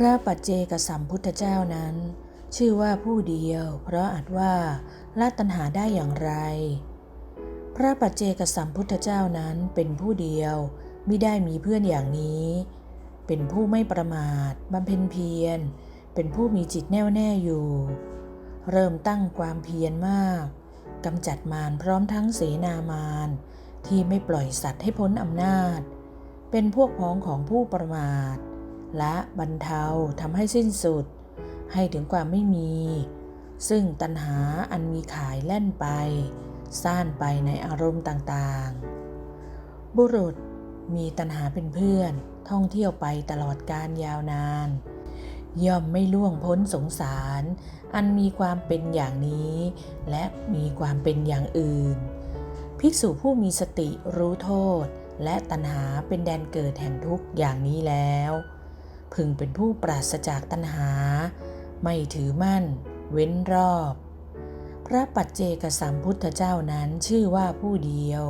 พระปัจเจกสัมพุทธเจ้านั้น ชื่อว่าผู้เดียว เพราะอาจว่าละตัณหาได้อย่างไร พระปัจเจกสัมพุทธเจ้านั้นเป็นผู้เดียวไม่ได้มีเพื่อนอย่างนี้ เป็นผู้ไม่ประมาทบำเพ็ญเพียร เป็นผู้มีจิตแน่วแน่อยู่ เริ่มตั้งความเพียรมากกำจัดมารพร้อมทั้งเสนามารที่ไม่ปล่อยสัตว์ให้พ้นอำนาจ เป็นพวกพ้องของผู้ประมาท ละบรรเทาทำให้สิ้นสุด ให้ถึงความไม่มี ซึ่งตัณหาอันมีขายแล่นไป ซ่านไปในอารมณ์ต่างๆ บุรุษมีตัณหาเป็นเพื่อน ท่องเที่ยวไปตลอดการยาวนาน ย่อมไม่ล่วงพ้นสงสาร อันมีความเป็นอย่างนี้ และมีความเป็นอย่างอื่น ภิกษุผู้มีสติรู้โทษและตัณหาเป็นแดนเกิดแห่งทุกข์อย่างนี้แล้ว พึงเป็นผู้ปราศจากตัณหา ไม่ถือมั่น เว้นรอบ พระปัจเจกสัมพุทธเจ้านั้นชื่อว่าผู้เดียว